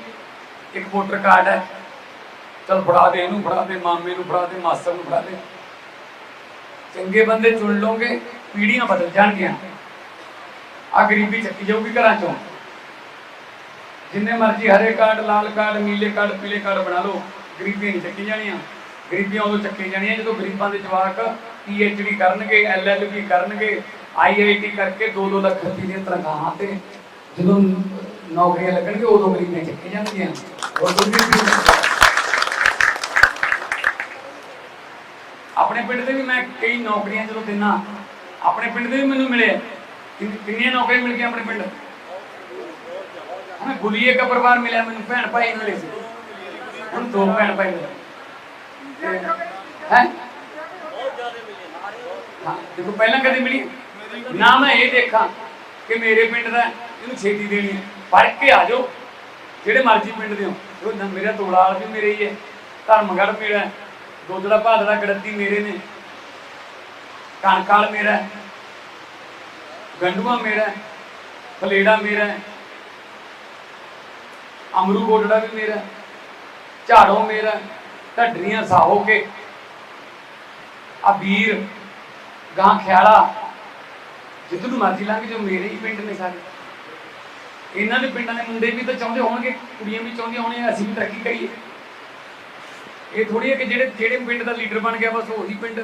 ਇੱਕ ਵੋਟਰ ਕਾਰਡ ਹੈ। ਚਲ ਫੜਾ ਦੇ ਇਹਨੂੰ, ਫੜਾ ਦੇ, ਮਾਮੇ ਨੂੰ ਫੜਾ ਦੇ, ਮਾਸਟਰ ਨੂੰ ਫੜਾ ਦੇ। ਚੰਗੇ ਬੰਦੇ ਚੁਣ ਲਓਗੇ। ਪੀੜ੍ਹੀਆਂ ਬਦਲ ਜਾਣਗੀਆਂ। ਆ ਗਰੀਬੀ ਚੱਕੀ ਜਾਊਗੀ ਘਰਾਂ ਚੋਂ। ਜਿੰਨੇ ਮਰਜ਼ੀ ਹਰੇ ਕਾਰਡ, ਲਾਲ ਕਾਰਡ, ਨੀਲੇ ਕਾਰਡ, ਪੀਲੇ ਕਾਰਡ ਬਣਾ ਲਓ ਗਰੀਬੀ ਨਹੀਂ ਚੱਕੀ ਜਾਣੀਆਂ। ਗਰੀਬੀਆਂ ਉਦੋਂ ਚੱਕੀ ਜਾਣੀਆਂ ਜਦੋਂ ਗਰੀਬਾਂ ਦੇ ਜਵਾਕ ਪੀਐਚਡੀ ਕਰਨਗੇ ਐਲਐਲਬੀ ਕਰਨਗੇ ਆਈਆਈਟੀ ਕਰਕੇ 2-2 ਲੱਖ ਰੁਪਏ ਦੀਆਂ ਤਨਖਾਹਾਂ ਤੇ ਜਦੋਂ ਨੌਕਰੀਆਂ ਲੱਗਣਗੇ ਉਦੋਂ ਗਰੀਬੀਆਂ ਚੱਕੀ ਜਾਣਗੀਆਂ। ਹੋਰ ਗਰੀਬੀ ਆਪਣੇ ਪਿੰਡ ਦੇ ਵੀ ਮੈਂ ਕਈ ਨੌਕਰੀਆਂ ਜਦੋਂ ਦਿਨਾ ਆਪਣੇ ਪਿੰਡ ਦੇ ਵੀ ਮੈਨੂੰ ਮਿਲੇ। ਕਿੰਨੀਆਂ ਨੌਕਰੀਆਂ ਮਿਲ ਗਈਆਂ ਆਪਣੇ ਪਿੰਡ। ਹਨਾ ਗੁਲੀਏ ਦਾ ਪਰਿਵਾਰ ਮਿਲਿਆ, ਮੈਨੂੰ ਭੈਣ ਭਾਈ ਮਿਲੇ ਸੀ। ਹੁਣ ਦੋ ਭੈਣ ਭਾਈ ਮਿਲੇ ਹੈ? ਹਾਂ, ਦੇਖੋ, ਪਹਿਲਾਂ ਕਦੇ ਮਿਲੀ। ਨਾ ਮੈਂ ਇਹ ਦੇਖਾਂ ਕਿ ਮੇਰੇ ਪਿੰਡ ਦਾ ਇਹਨੂੰ ਛੇਤੀ ਦੇਣੀ ਹੈ। ਪੜ ਕੇ ਆ ਜਾਓ। ਜਿਹੜੇ ਮਰਜ਼ੀ ਪਿੰਡ ਦੇ ਹੋ। ਮੇਰਾ ਤੋੜਾਲ ਵੀ ਮੇਰੇ ਹੀ ਹੈ। ਧਰਮਗੜ ਮੇਰਾ ਹੈ। ਦੋਦੜਾ ਭਾਦੜਾ ਗੜੱਦੀ ਮੇਰੇ ਨੇ। ਕਣਕਾਲ ਮੇਰਾ ਹੈ। ਗੰਡੂਆ ਮੇਰਾ ਫਲੇੜਾ ਮੇਰਾ ਅਮਰੂ ਗੋਡੜਾ ਵੀ ਮੇਰਾ ਝਾੜੋ ਮੇਰਾ ਹੈ, ਢੱਡਰੀਆਂ ਸਾਹੋ ਕੇ। ਆ ਵੀਰ ਗਾਂ ਖਿਆਲਾ। ਜਿੱਧਰ ਨੂੰ ਮਰਜ਼ੀ ਲੰਘ ਜੋ ਮੇਰੇ ਹੀ ਪਿੰਡ ਨੇ ਸਾਰੇ। ਇਹਨਾਂ ਦੇ ਪਿੰਡਾਂ ਦੇ ਮੁੰਡੇ ਵੀ ਤਾਂ ਚਾਹੁੰਦੇ ਹੋਣਗੇ ਕੁੜੀਆਂ ਵੀ ਚਾਹੁੰਦੀਆਂ ਹੋਣੀਆਂ ਅਸੀਂ ਵੀ ਤਰੱਕੀ ਕਰੀਏ। ਇਹ ਥੋੜੀ ਹੈ ਕਿ ਜਿਹੜੇ ਜਿਹੜੇ ਪਿੰਡ ਦਾ ਲੀਡਰ ਬਣ ਗਿਆ ਬਸ ਉਹੀ ਪਿੰਡ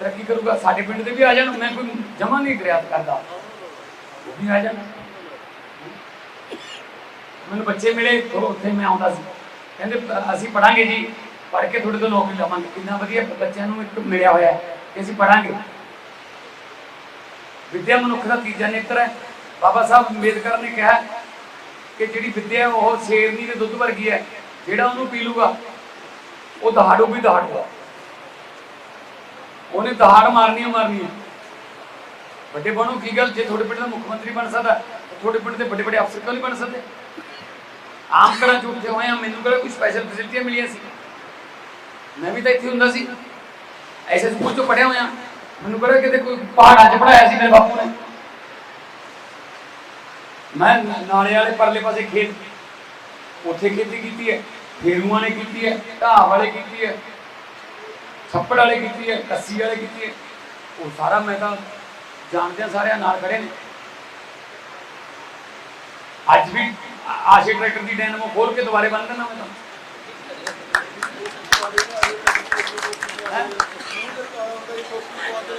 ਤਰੱਕੀ ਕਰੂਗਾ, ਸਾਡੇ ਪਿੰਡ ਦੇ ਵੀ ਆ ਜਾਣ, ਮੈਂ ਕੋਈ ਜਮਾ ਨਹੀਂ ਫਰਿਆਦ ਕਰਦਾ। ਉਹ ਵੀ ਆ ਜਾਣ। ਮੈਨੂੰ ਬੱਚੇ ਮਿਲੇ ਉੱਥੇ ਮੈਂ ਆਉਂਦਾ ਸੀ। ਕਹਿੰਦੇ, ਅਸੀਂ ਪੜਾਂਗੇ ਜੀ ਪੜ ਕੇ ਤੁਹਾਡੇ ਤੋਂ ਨੌਕਰੀ ਲਵਾਂਗੇ। ਕਿੰਨਾ ਵਧੀਆ ਬੱਚਿਆਂ ਨੂੰ ਇੱਕ ਮਿਲਿਆ ਹੋਇਆ ਕਿ ਅਸੀਂ ਪੜਾਂਗੇ ਵਿਦਿਆ ਮਨੁੱਖ ਦਾ ਤੀਜਾ ਨੇਤਰ ਹੈ। ਬਾਬਾ ਸਾਹਿਬ ਅੰਬੇਦਕਰ ਨੇ ਕਿਹਾ ਕਿ ਜਿਹੜੀ ਵਿਦਿਆ ਉਹ ਸ਼ੇਰਨੀ ਦੇ ਦੁੱਧ ਵਰਗੀ ਹੈ। ਜਿਹੜਾ ਉਹਨੂੰ ਪੀ ਲੂਗਾ, ਉਹ ਦਹਾੜੂ ਵੀ ਦਹਾੜੂਗਾ ਉਹਨੇ ਦਹਾੜ ਮਾਰਨੀ ਮਾਰਨੀ ਹੈ ਵੱਡੇ ਬਣੋ ਕੀ ਗੱਲ? ਜੇ ਤੁਹਾਡੇ ਪਿੰਡ ਦਾ ਮੁੱਖ ਮੰਤਰੀ ਬਣ ਸਕਦਾ ਤੁਹਾਡੇ ਪਿੰਡ ਦੇ ਵੱਡੇ ਵੱਡੇ ਅਫਸਰ ਕਿਉਂ ਨਹੀਂ ਬਣ ਸਕਦੇ? ਆਮ ਘਰਾਂ ਚ ਹੋਏ ਆ, ਮੈਨੂੰ ਕਿਹੜਾ ਕੋਈ ਸਪੈਸ਼ਲ ਫੈਸਿਲਿਟੀਆਂ ਮਿਲੀਆਂ ਸੀ? ਮੈਂ ਵੀ ਤਾਂ ਇੱਥੇ ਹੁੰਦਾ ਸੀ। ਐਸੇ ਸਕੂਲ ਚੋਂ ਪੜਿਆ ਹੋਇਆ। ਮੈਨੂੰ ਕਿਹੜਾ ਕਿਤੇ ਕੋਈ ਪਹਾੜਾਂ 'ਚ ਪੜਾਇਆ ਸੀ ਮੇਰੇ ਬਾਪੂ ਨੇ? ਮੈਂ ਨਾਲੇ ਵਾਲੇ ਪਰਲੇ ਪਾਸੇ ਖੇਤ ਉੱਥੇ ਖੇਤੀ ਕੀਤੀ ਹੈ, ਫੇਰੂਆਂ ਨੇ ਕੀਤੀ ਹੈ, ਢਾਹ ਵਾਲੇ ਕੀਤੀ ਹੈ। ਛੱਪੜ ਵਾਲੇ ਕੀਤੀ ਹੈ, ਕੱਸੀ ਵਾਲੇ ਕੀਤੀ ਹੈ। ਉਹ ਸਾਰਾ ਮੈਂ ਤਾਂ ਜਾਣਦੇ ਸਾਰਿਆਂ ਨਾਲ ਖੜੇ ਨੇ। ਅੱਜ ਵੀ ਆਸ਼ੇ ਟਰੈਕਟਰ ਦੀ ਡੈਨਮੋ ਖੋਲ ਕੇ ਦੁਬਾਰੇ ਬੰਨ ਦੇਣਾ ਮੈਂ ਤਾਂ।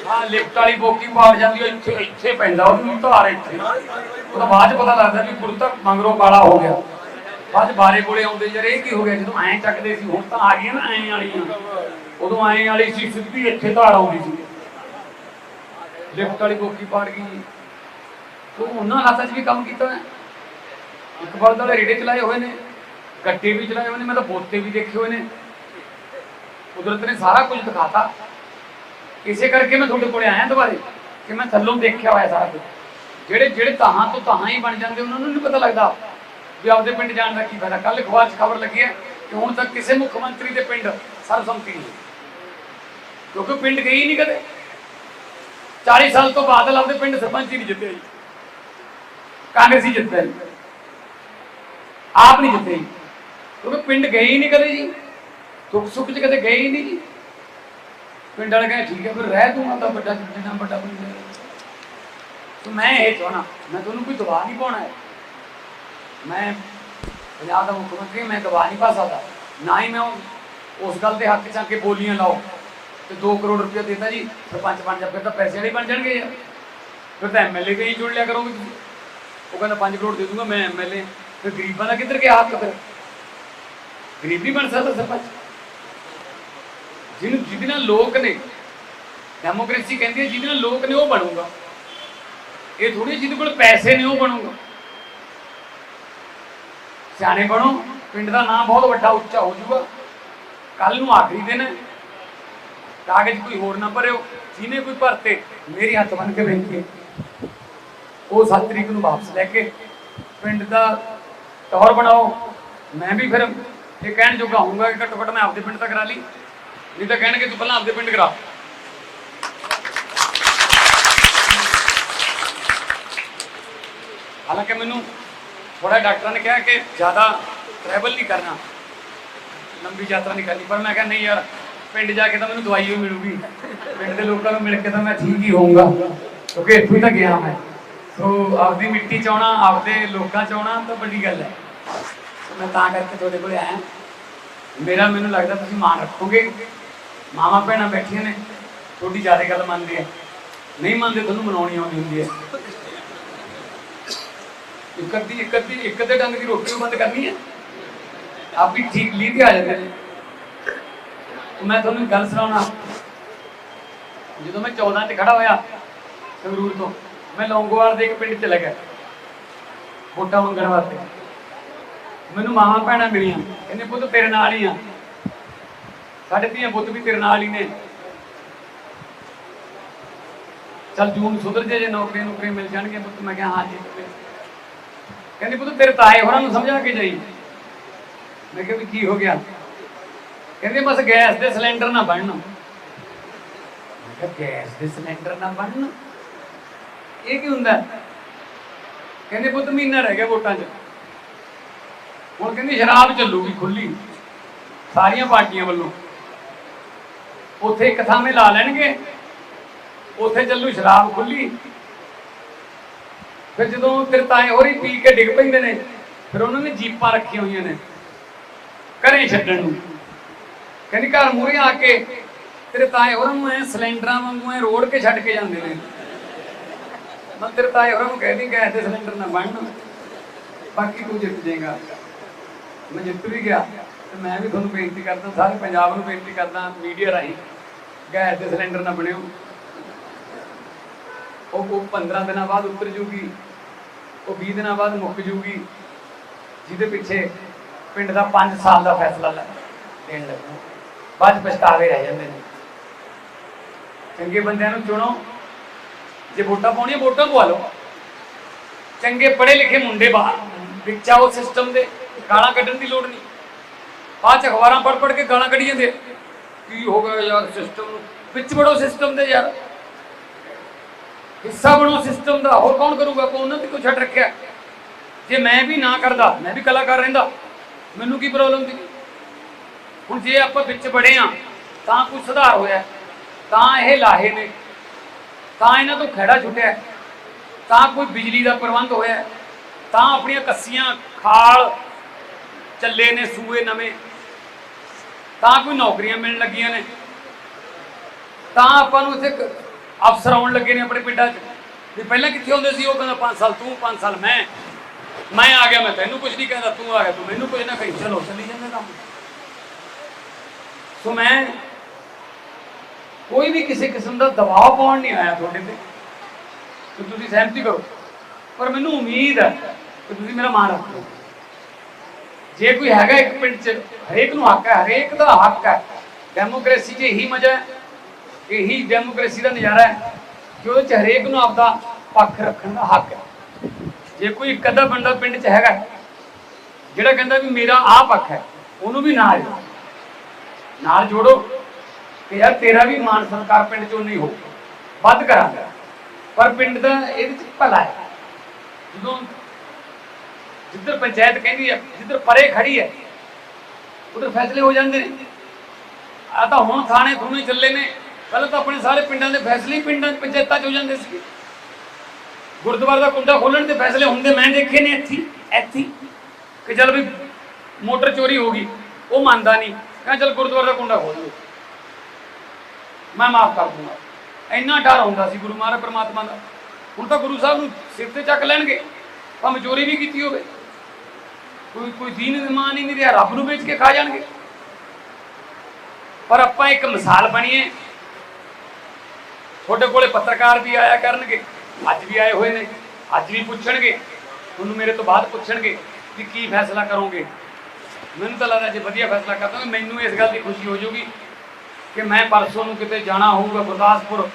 ਹਾਂ? ਲਿਫਟ ਵਾਲੀ ਬੋਕੀ ਪਾੜ ਜਾਂਦੀ ਹੈ, ਇੱਥੇ ਇੱਥੇ ਪੈਂਦਾ, ਉਹਨੂੰ ਧਾਰ ਇੱਥੇ। ਉਹਦਾ ਬਾਅਦ ਚ ਪਤਾ ਲੱਗਦਾ ਵੀ ਕੁਰਤਾ ਮੰਗਰੋਂ ਕਾਲਾ ਹੋ ਗਿਆ। ਬਾਅਦ ਬਾਰੇ ਕੋਲੇ ਆਉਂਦੇ, ਯਾਰ ਇਹ ਕੀ ਹੋ ਗਿਆ? ਜਦੋਂ ਐਂ ਚੱਕਦੇ ਸੀ, ਹੁਣ ਤਾਂ ਆ ਗਈਆਂ ਨਾ, ਐਂ ਵਾਲੀਆਂ। ਉਦੋਂ ਆਏ ਵਾਲੀ ਸੀ, ਸਿੱਧੀ ਇੱਥੇ ਧਾਰ ਆਉਂਦੀ ਸੀ। ਲਿਫਟ ਵਾਲੀ ਬੋਕੀ ਪਾੜ ਗਈ ਤੋ ਉਹਨਾਂ ਹਾਲਾਤਾਂ 'ਚ ਵੀ ਕੰਮ ਕੀਤਾ ਹੈ? ਇੱਕ ਵਾਰ ਤਾਂ ਰੇੜੇ ਚਲਾਏ ਹੋਏ ਨੇ, ਗੱਟੇ ਵੀ ਚਲਾਏ ਹੋਏ ਨੇ, ਮੈਂ ਤਾਂ ਬੋਤੇ ਵੀ ਦੇਖੇ ਹੋਏ ਨੇ। ਕੁਦਰਤ ਨੇ ਸਾਰਾ ਕੁਝ ਦਿਖਾਤਾ। ਇਸੇ ਕਰਕੇ ਮੈਂ ਤੁਹਾਡੇ ਕੋਲੇ ਆਇਆ ਦੁਬਾਰੇ, ਕਿ ਮੈਂ ਥੱਲੋਂ ਦੇਖਿਆ ਹੋਇਆ ਸਾਰਾ ਕੁਝ। ਜਿਹੜੇ ਜਿਹੜੇ ਤਾਹਾਂ ਤੋਂ ਤਾਹਾਂ ਹੀ ਬਣ ਜਾਂਦੇ, ਉਹਨਾਂ ਨੂੰ ਨਹੀਂ ਪਤਾ ਲੱਗਦਾ ਵੀ ਆਪਦੇ ਪਿੰਡ ਜਾਣ ਦਾ ਕੀ ਫਾਇਦਾ। ਕੱਲ ਅਖਬਾਰ 'ਚ ਖਬਰ ਲੱਗੀ ਹੈ ਕਿ ਹੁਣ ਤੱਕ ਕਿਸੇ ਮੁੱਖ ਮੰਤਰੀ ਦੇ ਪਿੰਡ ਸਰਬਸੰਮਤੀ ਨਹੀਂ ਕਿਉਂਕਿ ਪਿੰਡ ਗਈ ਨਹੀਂ ਕਦੇ। 40 ਸਾਲ ਤੋਂ ਬਾਅਦ ਆਪਦੇ ਪਿੰਡ ਸਰਪੰਚ ਹੀ ਨਹੀਂ ਜਿੱਤਿਆ ਜੀ। ਕਾਂਗਰਸੀ ਜਿੱਤਿਆ ਜੀ। ਆਪ ਨਹੀਂ ਜਿੱਤੇ ਜੀ। ਕਿਉਂਕਿ ਪਿੰਡ ਗਏ ਹੀ ਨਹੀਂ ਕਦੇ ਜੀ। ਦੁੱਖ ਸੁੱਖ 'ਚ ਕਦੇ ਗਏ ਹੀ ਨਹੀਂ ਜੀ। ਪਿੰਡ ਵਾਲੇ ਕਹਿੰਦੇ, ਠੀਕ ਹੈ, ਫਿਰ ਰਹਿ ਤੂੰ ਆਂਦਾ ਵੱਡਾ ਜਿੰਨਾ ਵੱਡਾ ਪਿੰਡ ਹੈ ਤੇ ਮੈਂ ਇਹ ਚਾਹਣਾ ਮੈਂ ਤੁਹਾਨੂੰ ਕੋਈ ਦਬਾਅ ਨਹੀਂ ਪਾਉਣਾ ਹੈ। ਮੈਂ ਪੰਜਾਬ ਦਾ ਮੁੱਖ ਮੰਤਰੀ, ਮੈਂ ਦਬਾਅ ਨਹੀਂ ਪਾ ਸਕਦਾ। ਨਾ ਹੀ ਮੈਂ ਉਹ- ਉਸ ਗੱਲ ਦੇ ਹੱਕ ਚ ਆ ਕੇ ਬੋਲੀਆਂ ਲਾਓ। ਤੇ 2 ਕਰੋੜ ਰੁਪਏ ਦੇਤਾ ਜੀ। ਸਰਪੰਚ ਬਣ ਜਾ, ਫਿਰ ਤਾਂ ਪੈਸੇ ਵਾਲੇ ਬਣ ਜਾਣਗੇ ਯਾਰ। ਫਿਰ ਤਾਂ ਐਮਐਲਏ ਤੇ ਹੀ ਜੁੜ ਲਿਆ ਕਰੋਗੇ ਤੁਸੀਂ। ਉਹ ਕਹਿੰਦਾ 5 ਕਰੋੜ ਦੇ ਦੂੰਗਾ ਮੈਂ ਐਮਐਲਏ ਫਿਰ ਗਰੀਬਾਂ ਦਾ ਕਿੱਧਰ ਗਿਆ ਹੱਕ ਫਿਰ? ਗਰੀਬ ਨਹੀਂ ਬਣ ਸਕਦਾ ਸਰਪੰਚ। ਜਿਹਨੂੰ ਜਿਹਦੇ ਨਾਲ ਲੋਕ ਨੇ, ਡੈਮੋਕ੍ਰੇਸੀ ਕਹਿੰਦੀ ਹੈ, ਜਿਹਦੇ ਨਾਲ ਲੋਕ ਨੇ ਉਹ ਬਣੂਗਾ। ਇਹ ਥੋੜੀ ਜਿਹਦੇ ਕੋਲ ਪੈਸੇ ਨੇ ਉਹ ਬਣੂਗਾ। ਸਿਆਣੇ ਬਣੋ, ਪਿੰਡ ਦਾ ਨਾਮ ਬਹੁਤ ਵੱਡਾ ਉੱਚਾ ਹੋ ਜਾਊਗਾ। ਕੱਲ ਨੂੰ ਆਖਰੀ ਦਿਨ ਹੈ। ਕਾਗਜ਼ ਕੋਈ ਹੋਰ ਨਾ ਭਰਿਓ, ਜਿਹਨੇ ਕੋਈ ਭਰਤੇ, ਮੇਰੀ ਹੱਥ ਬੰਨ ਕੇ ਬੇਨਤੀ ਉਹ 7 ਤਰੀਕ ਨੂੰ ਵਾਪਸ ਲੈ ਕੇ ਪਿੰਡ ਦਾ ਟੌਰ ਬਣਾਓ। ਮੈਂ ਵੀ ਫਿਰ ਇਹ ਕਹਿਣ ਜੋਗਾ ਹੋਊਗਾ ਕਿ ਘੱਟੋ ਘੱਟ ਮੈਂ ਆਪਦੇ ਪਿੰਡ ਤਾਂ ਕਰਾ ਲਈ। ਨਹੀਂ ਤਾਂ ਕਹਿਣਗੇ, ਤੂੰ ਪਹਿਲਾਂ ਆਪਦੇ ਪਿੰਡ ਕਰਾ। ਹਾਲਾਂਕਿ ਮੈਨੂੰ ਥੋੜਾ ਡਾਕਟਰਾਂ ਨੇ ਕਿਹਾ ਕਿ ਜ਼ਿਆਦਾ ਟਰੈਵਲ ਨਹੀਂ ਕਰਨਾ। ਲੰਬੀ ਯਾਤਰਾ ਨਹੀਂ ਕਰਨੀ, ਪਰ ਮੈਂ ਕਿਹਾ, ਨਹੀਂ ਯਾਰ ਪਿੰਡ ਜਾ ਕੇ ਤਾਂ ਮੈਨੂੰ ਦਵਾਈ ਹੀ ਮਿਲੂਗੀ। ਪਿੰਡ ਦੇ ਲੋਕਾਂ ਨੂੰ ਮਿਲ ਕੇ ਤਾਂ ਮੈਂ ਠੀਕ ਹੀ ਹੋਊਂਗਾ। ਕਿਉਂਕਿ ਇੱਥੋਂ ਹੀ ਤਾਂ ਗਿਆ ਮੈਂ। ਸੋ ਆਪਦੀ ਮਿੱਟੀ ਚ ਆਉਣਾ ਆਪਦੇ ਲੋਕਾਂ ਚ ਆਉਣਾ ਤਾਂ ਵੱਡੀ ਗੱਲ ਹੈ। ਮੈਂ ਤਾਂ ਕਰਕੇ ਤੁਹਾਡੇ ਕੋਲ ਆਇਆ। ਮੇਰਾ ਮੈਨੂੰ ਲੱਗਦਾ ਤੁਸੀਂ ਮਾਣ ਰੱਖੋਗੇ। ਮਾਮਾ ਭੈਣਾਂ ਬੈਠੀਆਂ ਨੇ। ਤੁਹਾਡੀ ਜ਼ਿਆਦਾ ਗੱਲ ਮੰਨਦੇ ਆ। ਨਹੀਂ ਮੰਨਦੇ ਤੁਹਾਨੂੰ ਮਨਾਉਣੀ ਆਉਂਦੀ ਹੁੰਦੀ ਹੈ। ਇੱਕ ਅੱਧੀ ਇੱਕ ਅੱਧੀ, ਇੱਕ ਅੱਧੇ ਡੰਗ ਦੀ ਰੋਟੀ ਵੀ ਬੰਦ ਕਰਨੀ ਹੈ। ਆਪ ਵੀ ਠੀਕ ਲੀ ਤੇ ਆ ਜਾਂਦੇ ਨੇ। ਮੈਂ ਤੁਹਾਨੂੰ ਇੱਕ ਗੱਲ ਸੁਣਾਉਣਾ। ਜਦੋਂ ਮੈਂ 14 ਚ ਖੜਾ ਹੋਇਆ ਸੰਗਰੂਰ ਤੋਂ, ਮੈਂ ਲੌਂਗੋਵਾਲ ਦੇ ਇੱਕ ਪਿੰਡ ਚਲਾ ਗਿਆ ਵੋਟਾਂ ਮੰਗਣ ਵਾਸਤੇ। ਮੈਨੂੰ ਮਾਵਾਂ ਭੈਣਾਂ ਮਿਲੀਆਂ, ਕਹਿੰਦੇ, ਪੁੱਤ, ਤੇਰੇ ਨਾਲ ਹੀ ਆ। ਸਾਡੇ ਧੀਆਂ ਪੁੱਤ ਵੀ ਤੇਰੇ ਨਾਲ ਹੀ ਨੇ। ਚੱਲ ਜੂਨ ਸੁਧਰ ਜੇ ਜੇ ਨੌਕਰੀ ਨੌਕਰੀ ਮਿਲ ਜਾਣਗੇ ਪੁੱਤ, ਮੈਂ ਕਿਹਾ, ਹਾਂ, ਜੀ ਕਹਿੰਦੀ, ਪੁੱਤ, ਤੇਰੇ ਤਾਏ ਹੋਰਾਂ ਨੂੰ ਸਮਝਾ ਕੇ ਜਾਈ। ਮੈਂ ਕਿਹਾ, ਵੀ ਕੀ ਹੋ ਗਿਆ? ਕਹਿੰਦੇ ਬਸ ਗੈਸ ਦੇ ਸਿਲੰਡਰ ਨਾ ਬਣਨ। ਮੈਂ ਕਿਹਾ, ਗੈਸ ਦੇ ਸਿਲੰਡਰ ਨਾ ਬਣਨ? ਇਹ ਕੀ ਹੁੰਦਾ? ਕਹਿੰਦੇ ਪੁੱਤ ਮਹੀਨਾ ਰਹਿ ਗਿਆ ਵੋਟਾਂ 'ਚ। ਹੁਣ ਕਹਿੰਦੀ ਸ਼ਰਾਬ ਚੱਲੂਗੀ ਖੁੱਲੀ ਸਾਰੀਆਂ ਪਾਰਟੀਆਂ ਵੱਲੋਂ। ਉੱਥੇ ਇੱਕ ਥਾਂ ਤੇ ਲਾ ਲੈਣਗੇ। ਉੱਥੇ ਚੱਲੂ ਸ਼ਰਾਬ ਖੁੱਲੀ ਫਿਰ ਜਦੋਂ ਤੇਰੇ ਤਾਏ ਹੋਰੀ ਪੀ ਕੇ ਡਿੱਗ ਪੈਂਦੇ ਨੇ, ਫਿਰ ਉਹਨਾਂ ਨੇ ਜੀਪਾਂ ਰੱਖੀਆਂ ਹੋਈਆਂ ਨੇ। ਘਰੇ ਛੱਡਣ ਨੂੰ। ਕਹਿੰਦੀ ਘਰ ਮੂਹਰੇ ਆ ਕੇ ਤੇਰੇ ਤਾਏ ਹੋਰਾਂ ਨੂੰ ਐ ਸਿਲੰਡਰਾਂ ਵਾਂਗੂ ਐ ਰੋੜ ਕੇ ਛੱਡ ਕੇ ਜਾਂਦੇ ਨੇ। ਮੈਂ ਤੇਰੇ ਤਾਏ ਹੋਰਾਂ ਨੂੰ ਕਹਿੰਦੀ ਗੈਸ ਦੇ ਸਿਲੰਡਰ ਨਾ ਬਣਨ ਬਾਕੀ ਤੂੰ ਜਿੱਤ ਜਾਏਗਾ। ਮੈਂ ਜਿੱਤ ਵੀ ਗਿਆ ਤੇ ਮੈਂ ਵੀ ਤੁਹਾਨੂੰ ਬੇਨਤੀ ਕਰਦਾ, ਸਾਰੇ ਪੰਜਾਬ ਨੂੰ ਬੇਨਤੀ ਕਰਦਾ ਮੀਡੀਆ ਰਾਹੀਂ ਗੈਸ ਦੇ ਸਿਲੰਡਰ ਨਾ ਬਣਿਓ। ਉਹ ਉਹ 15 ਦਿਨਾਂ ਬਾਅਦ ਉੱਤਰ ਜੂਗੀ, ਉਹ 20 ਦਿਨਾਂ ਬਾਅਦ ਮੁੱਕ ਜੂਗੀ, ਜਿਹਦੇ ਪਿੱਛੇ ਪਿੰਡ ਦਾ 5 ਸਾਲ ਦਾ ਫੈਸਲਾ ਲੈ ਦੇਣ ਲੱਗੂ। ਬਾਅਦ 'ਚ ਪਛਤਾਵੇ ਰਹਿ ਜਾਂਦੇ ਨੇ। ਚੰਗੇ ਬੰਦਿਆਂ ਨੂੰ ਚੁਣੋ। ਜੇ ਵੋਟਾਂ ਪਾਉਣੀਆਂ, ਵੋਟਾਂ ਪਵਾ ਲਓ। ਚੰਗੇ ਪੜ੍ਹੇ ਲਿਖੇ ਮੁੰਡੇ ਬਾਹਰ, ਵਿੱਚ ਆਓ ਸਿਸਟਮ ਦੇ, ਗਾਲਾਂ ਕੱਢਣ ਦੀ ਲੋੜ ਨਹੀਂ। ਬਾਅਦ ਚ ਅਖਬਾਰਾਂ ਪੜ੍ਹ ਪੜ੍ਹ ਕੇ ਗਾਲਾਂ ਕੱਢੀ ਜਾਂਦੇ। ਕੀ ਹੋ ਗਿਆ ਯਾਰ ਸਿਸਟਮ ਨੂੰ? ਵਿੱਚ ਵੜੋ ਸਿਸਟਮ ਦੇ ਯਾਰ। ਹਿੱਸਾ ਬਣੋ ਸਿਸਟਮ ਦਾ। ਹੋਰ ਕੌਣ ਕਰੂਗਾ? ਕੋ ਉਹਨਾਂ ਤੇ ਕੋਈ ਛੱਡ ਰੱਖਿਆ? ਜੇ ਮੈਂ ਵੀ ਨਾ ਕਰਦਾ, ਮੈਂ ਵੀ ਕਲਾਕਾਰ ਰਹਿੰਦਾ, ਮੈਨੂੰ ਕੀ ਪ੍ਰੋਬਲਮ ਸੀ? ਹੁਣ ਜੇ ਆਪਾਂ ਵਿੱਚ ਵੜੇ ਆ, ਤਾਂ ਕੁਝ ਸੁਧਾਰ ਹੋਇਆ ਤਾਂ ਇਹ ਲਾਹੇ ਨੇ। ਤਾਂ ਇਹਨਾਂ ਤੋਂ ਖੜਾ ਛੁੱਟਿਆ ਤਾਂ ਕੋਈ ਬਿਜਲੀ ਦਾ ਪ੍ਰਬੰਧ ਹੋਇਆ ਤਾਂ ਆਪਣੀਆਂ ਕੱਸੀਆਂ ਖਾਲ ਚੱਲੇ ਨੇ, ਸੂਏ ਨਵੇਂ। ਤਾਂ ਕੋਈ ਨੌਕਰੀਆਂ ਮਿਲਣ ਲੱਗੀਆਂ ਨੇ। ਤਾਂ ਆਪਾਂ ਨੂੰ ਇੱਥੇ ਕ- ਅਫਸਰ ਆਉਣ ਲੱਗੇ ਨੇ ਆਪਣੇ ਪਿੰਡਾਂ 'ਚ। ਵੀ ਪਹਿਲਾਂ ਕਿੱਥੇ ਹੁੰਦੇ ਸੀ? ਉਹ ਕਹਿੰਦਾ 5 ਸਾਲ ਤੂੰ 5 ਸਾਲ ਮੈਂ। ਮੈਂ ਆ ਗਿਆ, ਮੈਂ ਤੈਨੂੰ ਕੁਝ ਨਹੀਂ ਕਹਿੰਦਾ, ਤੂੰ ਆ ਗਿਆ, ਤੂੰ ਮੈਨੂੰ ਕੁਝ ਨਾ ਕਹੀ। ਚਲੋ, ਚੱਲੀ ਜਾਂਦੇ ਕੰਮ। ਸੋ ਮੈਂ ਕੋਈ ਵੀ ਕਿਸੇ ਕਿਸਮ ਦਾ ਦਬਾਅ ਪਾਉਣ ਨਹੀਂ ਆਇਆ ਤੁਹਾਡੇ ਤੇ। ਕਿ ਤੁਸੀਂ ਸਹਿਮਤੀ ਕਰੋ। ਪਰ ਮੈਨੂੰ ਉਮੀਦ ਹੈ ਕਿ ਤੁਸੀਂ ਮੇਰਾ ਮਾਣ ਰੱਖੋ ਜੇ ਕੋਈ ਹੈਗਾ ਇੱਕ ਪਿੰਡ 'ਚ, ਹਰੇਕ ਨੂੰ ਹੱਕ ਹੈ, ਹਰੇਕ ਦਾ ਹੱਕ ਹੈ। ਡੈਮੋਕ੍ਰੇਸੀ 'ਚ ਇਹੀ ਮਜ਼ਾ ਹੈ, ਇਹੀ ਡੈਮੋਕ੍ਰੇਸੀ ਦਾ ਨਜ਼ਾਰਾ ਹੈ ਕਿ ਉਹਦੇ 'ਚ ਹਰੇਕ ਨੂੰ ਆਪਦਾ ਪੱਖ ਰੱਖਣ ਦਾ ਹੱਕ ਹੈ। ਜੇ ਕੋਈ ਇੱਕ ਅੱਧਾ ਬੰਦਾ ਪਿੰਡ 'ਚ ਹੈਗਾ, ਜਿਹੜਾ ਕਹਿੰਦਾ ਵੀ ਮੇਰਾ ਆਹ ਪੱਖ ਹੈ, ਉਹਨੂੰ ਵੀ ਨਾਲ ਜੋੜੋ। ਨਾਲ ਜੋੜੋ। ਕਿ ਯਾਰ ਤੇਰਾ ਵੀ ਮਾਨ ਸਰਕਾਰ ਪਿੰਡ 'ਚੋਂ ਨਹੀਂ ਹੋ ਵੱਧ ਕਰਾਂਗਾ। ਪਰ ਪਿੰਡ ਦਾ ਇਹਦੇ 'ਚ ਭਲਾ ਹੈ। ਜਦੋਂ ਜਿੱਧਰ ਪੰਚਾਇਤ ਕਹਿੰਦੀ ਹੈ, ਜਿੱਧਰ ਪਰੇ ਖੜੀ ਹੈ, ਉਧਰ ਫੈਸਲੇ ਹੋ ਜਾਂਦੇ ਨੇ। ਆ ਤਾਂ ਹੁਣ ਥਾਣੇ ਥੂਣੇ ਚੱਲੇ ਨੇ। ਪਹਿਲਾਂ ਤਾਂ ਆਪਣੇ ਸਾਰੇ ਪਿੰਡਾਂ ਦੇ ਫੈਸਲੇ ਹੀ ਪਿੰਡਾਂ ਪੰਚਾਇਤਾਂ 'ਚ ਹੋ ਜਾਂਦੇ ਸੀ ਗੁਰਦੁਆਰੇ ਦਾ ਕੁੰਡਾ ਖੋਲਣ ਦੇ ਫੈਸਲੇ ਹੁੰਦੇ ਮੈਂ ਦੇਖੇ ਨੇ ਇੱਥੇ ਇੱਥੇ। ਕਿ ਚਲ ਵੀ ਮੋਟਰ ਚੋਰੀ ਹੋ ਗਈ, ਉਹ ਮੰਨਦਾ ਨਹੀਂ। ਮੈਂ ਚਲ ਗੁਰਦੁਆਰੇ ਦਾ ਕੁੰਡਾ ਖੋਲ ਦਿਓ ਮੈਂ ਮਾਫ ਕਰ ਦੂੰਗਾ। ਇੰਨਾ ਡਰ ਹੁੰਦਾ ਸੀ ਗੁਰੂ ਮਹਾਰਾਜ ਪ੍ਰਮਾਤਮਾ ਦਾ। ਹੁਣ ਤਾਂ ਗੁਰੂ ਸਾਹਿਬ ਨੂੰ ਸਿਰ ਤੇ ਚੱਕ ਲੈਣਗੇ। ਭਾਵੇਂ ਮਜੋਰੀ ਵੀ ਕੀਤੀ ਹੋਵੇ। ਕੋਈ ਕੋਈ ਦੀਨ ਇਮਾਨ ਹੀ ਨਹੀਂ ਰਿਹਾ, ਰੱਬ ਨੂੰ ਵੇਚ ਕੇ ਖਾ ਜਾਣਗੇ। ਪਰ ਆਪਾਂ ਇੱਕ ਮਿਸਾਲ ਬਣੀਏ। ਤੁਹਾਡੇ ਕੋਲੇ ਪੱਤਰਕਾਰ ਵੀ ਆਇਆ ਕਰਨਗੇ। ਅੱਜ ਵੀ ਆਏ ਹੋਏ ਨੇ। ਅੱਜ ਵੀ ਪੁੱਛਣਗੇ। ਤੁਹਾਨੂੰ ਮੇਰੇ ਤੋਂ ਬਾਅਦ ਪੁੱਛਣਗੇ ਕਿ ਕੀ ਫੈਸਲਾ ਕਰੋਗੇ। ਮੈਨੂੰ ਤਾਂ ਲੱਗਦਾ ਜੇ ਵਧੀਆ ਫੈਸਲਾ ਕਰਦਾ ਤਾਂ ਮੈਨੂੰ ਇਸ ਗੱਲ ਦੀ ਖੁਸ਼ੀ ਹੋ ਜਾਊਗੀ ਕਿ ਮੈਂ ਪਰਸੋਂ ਨੂੰ ਕਿਤੇ ਜਾਣਾ ਹੋਊਗਾ ਗੁਰਦਾਸਪੁਰ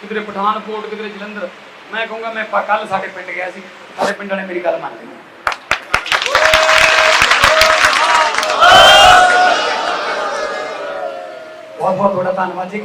ਕਿਤੇ ਪਠਾਨਕੋਟ ਕਿਤੇ ਜਲੰਧਰ। ਮੈਂ ਕਹੂੰਗਾ ਮੈਂ ਕੱਲ ਸਾਡੇ ਪਿੰਡ ਗਿਆ ਸੀ, ਸਾਡੇ ਪਿੰਡ ਵਾਲੇ ਮੇਰੀ ਗੱਲ ਮੰਨ ਲਈ ਬਹੁਤ ਬਹੁਤ ਤੁਹਾਡਾ ਧੰਨਵਾਦ ਜੀ।